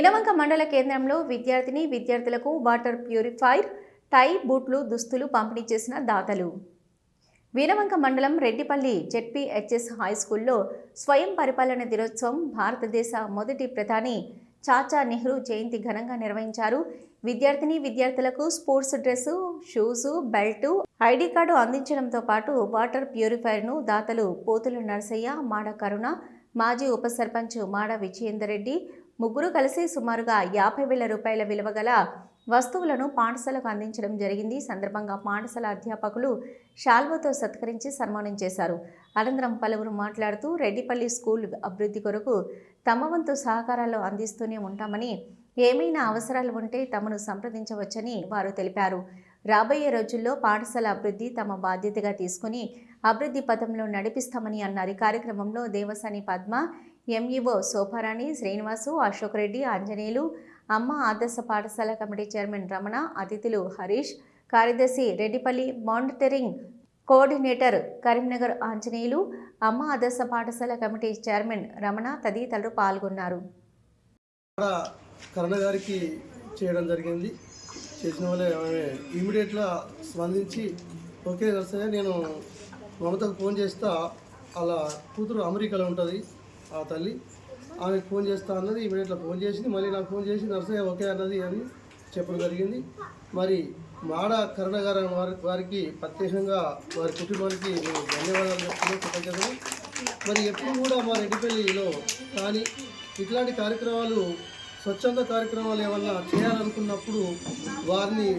వినవంక మండల కేంద్రంలో విద్యార్థిని విద్యార్థులకు వాటర్ ప్యూరిఫైర్ టై బూట్లు దుస్తులు పంపిణీ చేసిన దాతలు. వీనవంక మండలం రెడ్డిపల్లి జెడ్పీహెచ్ఎస్ హై స్కూల్లో స్వయం పరిపాలన దినోత్సవం భారతదేశ మొదటి ప్రధాని చాచా నెహ్రూ జయంతి ఘనంగా నిర్వహించారు. విద్యార్థిని విద్యార్థులకు sports dress shoes belt ID card అందించడంతో పాటు వాటర్ ప్యూరిఫైర్ను దాతలు పోతుల నరసయ్య మాడ కరుణ మాజీ ఉప సర్పంచ్ మాడ విజయేందర్ రెడ్డి ముగ్గురు కలిసి సుమారుగా యాభై వేల రూపాయల విలువ గల వస్తువులను పాఠశాలకు అందించడం జరిగింది. సందర్భంగా పాఠశాల అధ్యాపకులు షాల్వతో సత్కరించి సన్మానం చేశారు. అనంతరం పలువురు మాట్లాడుతూ రెడ్డిపల్లి స్కూల్ అభివృద్ధి కొరకు తమ వంతు సహకారాలు అందిస్తూనే ఉంటామని ఏమైనా అవసరాలు ఉంటే తమను సంప్రదించవచ్చని వారు తెలిపారు. రాబోయే రోజుల్లో పాఠశాల అభివృద్ధి తమ బాధ్యతగా తీసుకుని అభివృద్ధి పథంలో నడిపిస్తామని అన్నారు. కార్యక్రమంలో దేవసాని పద్మ ఎంఈఓ శోభారాణి శ్రీనివాసు అశోక్ రెడ్డి ఆంజనేయులు అమ్మ ఆదర్శ పాఠశాల కమిటీ చైర్మన్ రమణ అతిథులు హరీష్ కార్యదర్శి రెడ్డిపల్లి మానిటరింగ్ కోఆర్డినేటర్ కరీంనగర్ ఆంజనేయులు అమ్మ ఆదర్శ పాఠశాల కమిటీ చైర్మన్ రమణ తదితరులు పాల్గొన్నారు. కరుణ గారికి చేయడం జరిగింది. చేసిన వాళ్ళే ఆమె ఇమీడియట్గా స్పందించి ఓకే నర్సయ్య నేను మమతకు ఫోన్ చేస్తా. అలా కూతురు అమెరికాలో ఉంటుంది. ఆ తల్లి. ఆమెకు ఫోన్ చేస్తా అన్నది ఇమీడియట్గా ఫోన్ చేసింది. మళ్ళీ నాకు ఫోన్ చేసి నర్సయ్య ఓకే అన్నది అని చెప్పడం జరిగింది. మరి మాడ కరుణ గారు వారి వారికి ప్రత్యేకంగా వారి కుటుంబానికి నేను ధన్యవాదాలు చెప్తున్నాను కృతజ్ఞతలు. మరి ఎప్పుడు కూడా మా రెడ్డిపల్లిలో కానీ ఇట్లాంటి కార్యక్రమాలు స్వచ్ఛంద కార్యక్రమాలు ఏమన్నా చేయాలనుకున్నప్పుడు వారిని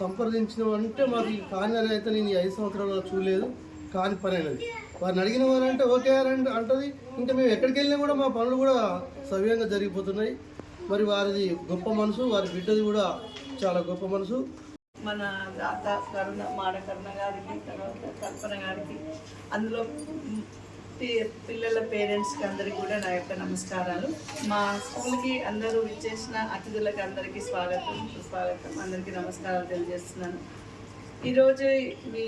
సంప్రదించిన అంటే మాకు కానీ కాని అయితే నేను ఈ ఐదు సంవత్సరాలు చూడలేదు. కాని పని అనేది వారిని అడిగిన వారంటే ఓకే అంటే అంటది. ఇంకా మేము ఎక్కడికి వెళ్ళినా కూడా మా పనులు కూడా సవ్యంగా జరిగిపోతున్నాయి. మరి వారిది గొప్ప మనసు వారి బిడ్డది కూడా చాలా గొప్ప మనసు. మన దాత కరుణ మాడకరుణ గారికి తర్వాత కల్పన గారికి అందులో పిల్లల పేరెంట్స్కి అందరికీ కూడా నా యొక్క నమస్కారాలు. మా స్కూల్కి అందరూ ఇచ్చేసిన అతిథులకు అందరికీ స్వాగతం సుస్వాగతం. అందరికీ నమస్కారాలు తెలియజేస్తున్నాను. ఈరోజు మీ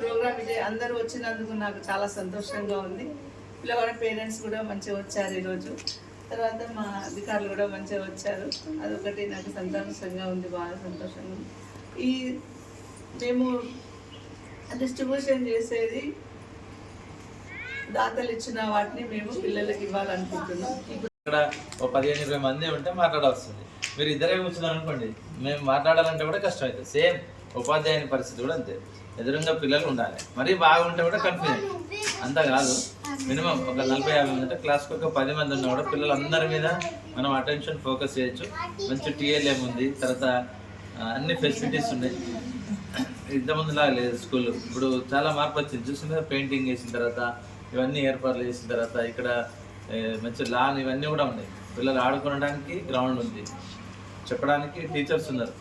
ప్రోగ్రామ్ ఇదే అందరూ వచ్చినందుకు నాకు చాలా సంతోషంగా ఉంది. పిల్లవాడి పేరెంట్స్ కూడా మంచిగా వచ్చారు ఈరోజు తర్వాత మా అధికారులు కూడా మంచిగా వచ్చారు. అదొకటి నాకు సంతోషంగా ఉంది బాగా సంతోషంగా ఉంది. ఈ మేము డిస్ట్రిబ్యూషన్ చేసేది దాతలు ఇచ్చిన వాటిని మేము పిల్లలకి ఇవ్వాలనుకుంటున్నాం. ఇక్కడ ఒక పదిహేను ఇరవై మంది ఉంటే మాట్లాడాల్సింది. మీరు ఇద్దరే కూర్చున్నారు అనుకోండి మేము మాట్లాడాలంటే కూడా కష్టం అవుతుంది. సేమ్ ఉపాధ్యాయుని పరిస్థితి కూడా అంతే. ఎదురుగా పిల్లలు ఉండాలి. మరీ బాగుంటే కూడా కన్ఫ్యూజన్ అంతా కాదు. మినిమం ఒక నలభై యాభై మంది క్లాస్కి ఒక పది మంది ఉన్నా కూడా పిల్లలందరి మీద మనం అటెన్షన్ ఫోకస్ చేయొచ్చు. మంచి టీఎల్ఎం ఉంది తర్వాత అన్ని ఫెసిలిటీస్ ఉన్నాయి. ఇంతకుముందులా లేదు స్కూల్ ఇప్పుడు చాలా మార్పు వచ్చింది. చూసిన పెయింటింగ్ వేసిన తర్వాత ఇవన్నీ ఏర్పాట్లు చేసిన తర్వాత ఇక్కడ మంచి లాన్ ఇవన్నీ కూడా ఉన్నాయి. పిల్లలు ఆడుకోవడానికి గ్రౌండ్ ఉంది. చెప్పడానికి టీచర్స్ ఉన్నారు.